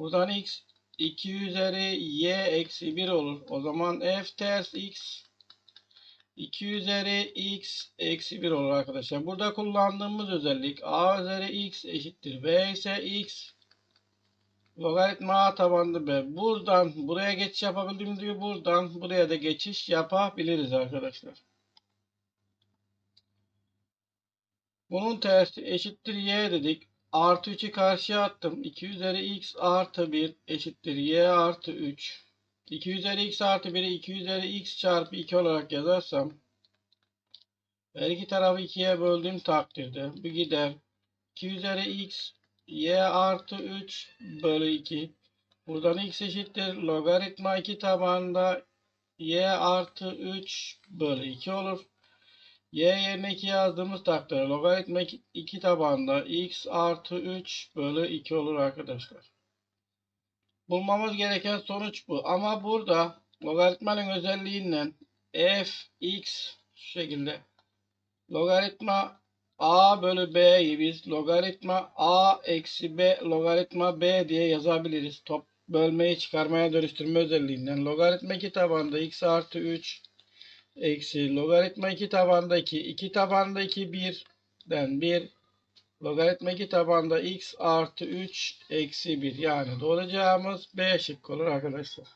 Buradan x 2 üzeri y eksi 1 olur. O zaman f ters x 2 üzeri x eksi 1 olur arkadaşlar. Burada kullandığımız özellik a üzeri x eşittir b ise x logaritma a tabanlı b. Buradan buraya geçiş yapabildiğimiz gibi buradan buraya da geçiş yapabiliriz arkadaşlar. Bunun tersi eşittir y dedik. Artı 3'ü karşıya attım. 2 üzeri x artı 1 eşittir y artı 3. 2 üzeri x artı 1'i 2 üzeri x çarpı 2 olarak yazarsam her iki tarafı 2'ye böldüğüm takdirde bu gider. 2 üzeri x y artı 3 bölü 2. Buradan x eşittir. Logaritma 2 tabanında y artı 3 bölü 2 olur. Y yerine 2 yazdığımız takdirde logaritma 2 tabanında x artı 3 bölü 2 olur arkadaşlar. Bulmamız gereken sonuç bu. Ama burada logaritmanın özelliğinden f x şu şekilde logaritma a bölü b'yi biz logaritma a eksi b logaritma b diye yazabiliriz. Top bölmeyi çıkarmaya dönüştürme özelliğinden. Logaritma 2 tabanda x artı 3 eksi logaritma 2 tabandaki 2 tabandaki 1'den 1 logaritma 2 tabanda x artı 3 eksi 1 yani doğru cevabımız B şıkkı olur arkadaşlar.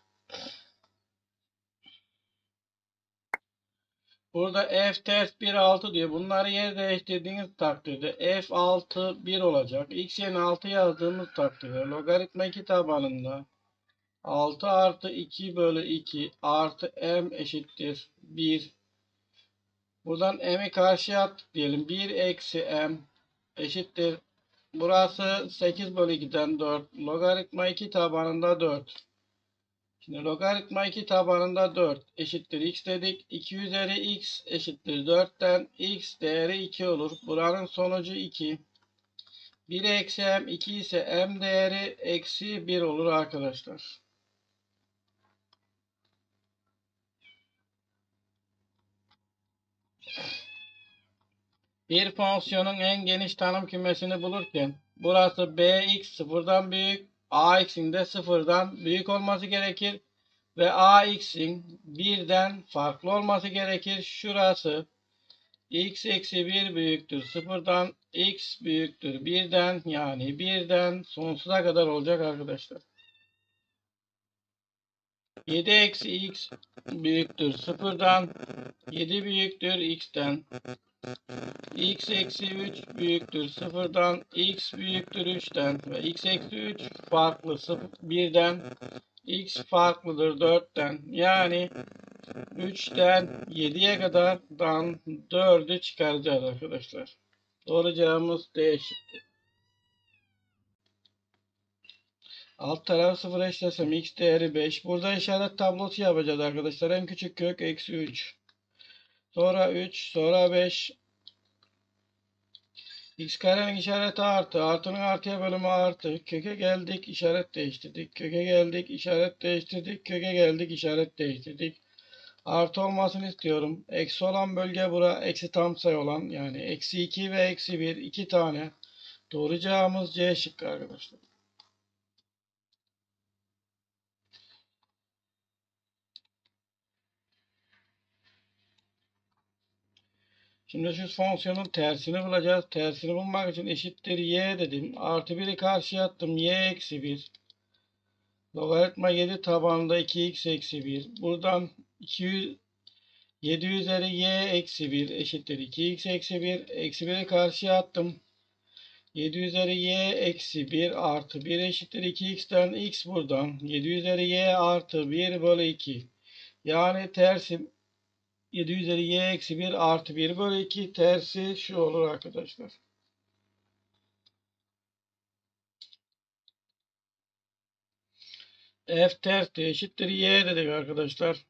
Burada f ters 1 6 diyor. Bunları yer değiştirdiğiniz takdirde f 6 1 olacak. x yerine 6 yazdığımız takdirde logaritma 2 tabanında 6 artı 2 bölü 2 artı m eşittir 1. Buradan m'i karşıya attık diyelim. 1 eksi m eşittir. Burası 8 bölü 2'den 4. Logaritma 2 tabanında 4. Şimdi logaritma 2 tabanında 4 eşittir x dedik. 2 üzeri x eşittir 4'ten x değeri 2 olur. Buranın sonucu 2. 1 eksi m 2 ise m değeri eksi 1 olur arkadaşlar. Bir fonksiyonun en geniş tanım kümesini bulurken burası bx sıfırdan büyük, ax'in de sıfırdan büyük olması gerekir ve ax'in birden farklı olması gerekir. Şurası x eksi 1 büyüktür sıfırdan, x büyüktür birden yani birden sonsuza kadar olacak arkadaşlar. 7 eksi x büyüktür sıfırdan, 7 büyüktür x'ten. X eksi 3 büyüktür sıfırdan, x büyüktür 3'ten ve x eksi 3 farklı 0, 1'den, x farklıdır 4'ten. Yani 3'ten 7'ye kadar dan 4'ü çıkaracağız arkadaşlar. Doğru cevabımız D şıkkı. Alt tarafı sıfır eşlesem x değeri 5. Burada işaret tablosu yapacağız arkadaşlar. En küçük kök eksi 3. Sonra 3. Sonra 5. X karenin işareti artı. Artının artıya bölümü artı. Köke geldik işaret değiştirdik. Köke geldik işaret değiştirdik. Köke geldik işaret değiştirdik. Artı olmasını istiyorum. Eksi olan bölge bura. Eksi tam sayı olan. Yani eksi 2 ve eksi 1. iki tane. Doğru cevabımız C şıkkı arkadaşlar. Şimdi şu fonksiyonun tersini bulacağız. Tersini bulmak için eşittir y dedim. Artı 1'i karşıya attım. y eksi 1. Logaritma 7 tabanında 2x eksi 1. Buradan 200, 7 üzeri y eksi 1 eşittir 2x eksi 1. Eksi 1'i karşıya attım. 7 üzeri y eksi 1 artı 1 eşittir 2x'ten x buradan. 7 üzeri y artı 1 bölü 2. Yani tersi 7 üzeri y eksi 1 artı 1 bölü 2 tersi şu olur arkadaşlar. F ters de eşittir y dedik arkadaşlar.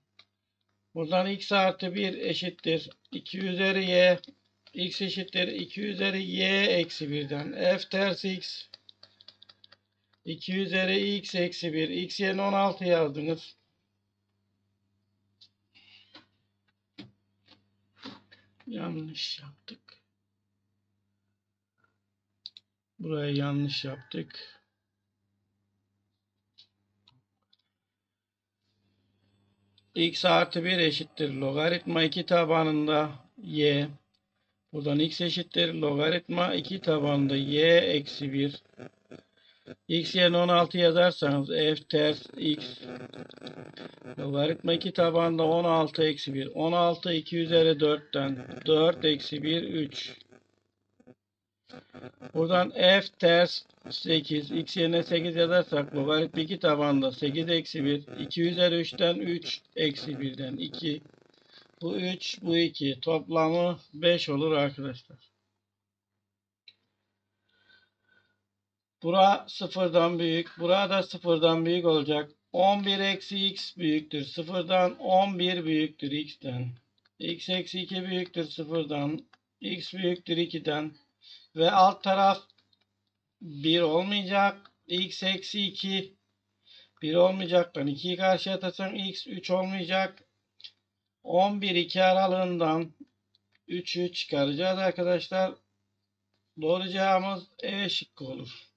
Buradan x artı 1 eşittir 2 üzeri y. x eşittir 2 üzeri y eksi 1'den. F ters x. 2 üzeri x eksi 1. x yerine 16 yazdınız. Yanlış yaptık. Buraya yanlış yaptık. x artı 1 eşittir logaritma 2 tabanında y. Buradan x eşittir logaritma 2 tabanında y eksi 1 x yerine 16 yazarsanız f ters x logaritma 2 tabanında 16 eksi 1. 16 2 üzeri 4'ten 4 eksi 1 3. Buradan f ters 8. X yerine 8 yazarsak logaritma 2 tabanında 8 eksi 1. 2 üzeri 3'ten 3 eksi 1'den 2. Bu 3 bu 2. Toplamı 5 olur arkadaşlar. Bura sıfırdan büyük. Burada sıfırdan büyük olacak. 11 eksi x büyüktür. Sıfırdan 11 büyüktür x'ten. x eksi 2 büyüktür sıfırdan. x büyüktür 2'den. Ve alt taraf 1 olmayacak. x eksi 2 1 olmayacaktan 2'yi karşıya atarsan x 3 olmayacak. 11 2 aralığından 3'ü çıkaracağız arkadaşlar. Doğru cevabımız E şıkkı olur.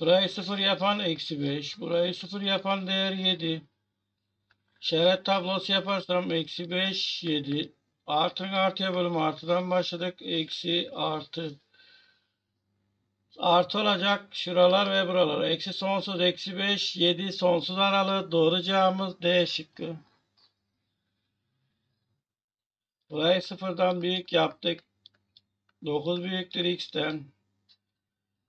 Burayı 0 yapan eksi 5. Burayı 0 yapan değer 7. İşaret tablosu yaparsam eksi 5 7. Artın artıya bölüm artıdan başladık. Eksi artı. Artı olacak şuralar ve buralar. Eksi sonsuz eksi 5 7 sonsuz aralığı doğru cevabımız D şıkkı. Burayı sıfırdan büyük yaptık. 9 büyüktür x'ten.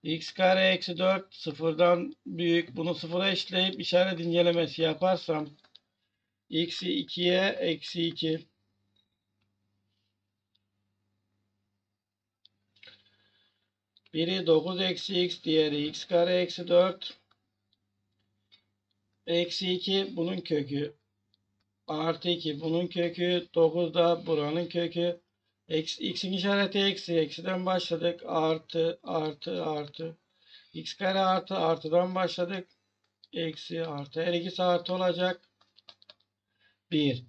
X kare eksi 4 sıfırdan büyük. Bunu sıfıra eşitleyip işaret incelemesi yaparsam x'i 2'ye eksi 2. Biri 9 eksi x diğeri x kare eksi 4 eksi 2 bunun kökü artı 2 bunun kökü 9 da buranın kökü Eksi, x'in işareti eksi. Eksiden başladık. Artı, artı, artı. x kare artı, artıdan başladık. Eksi, artı. Her ikisi artı olacak. 1.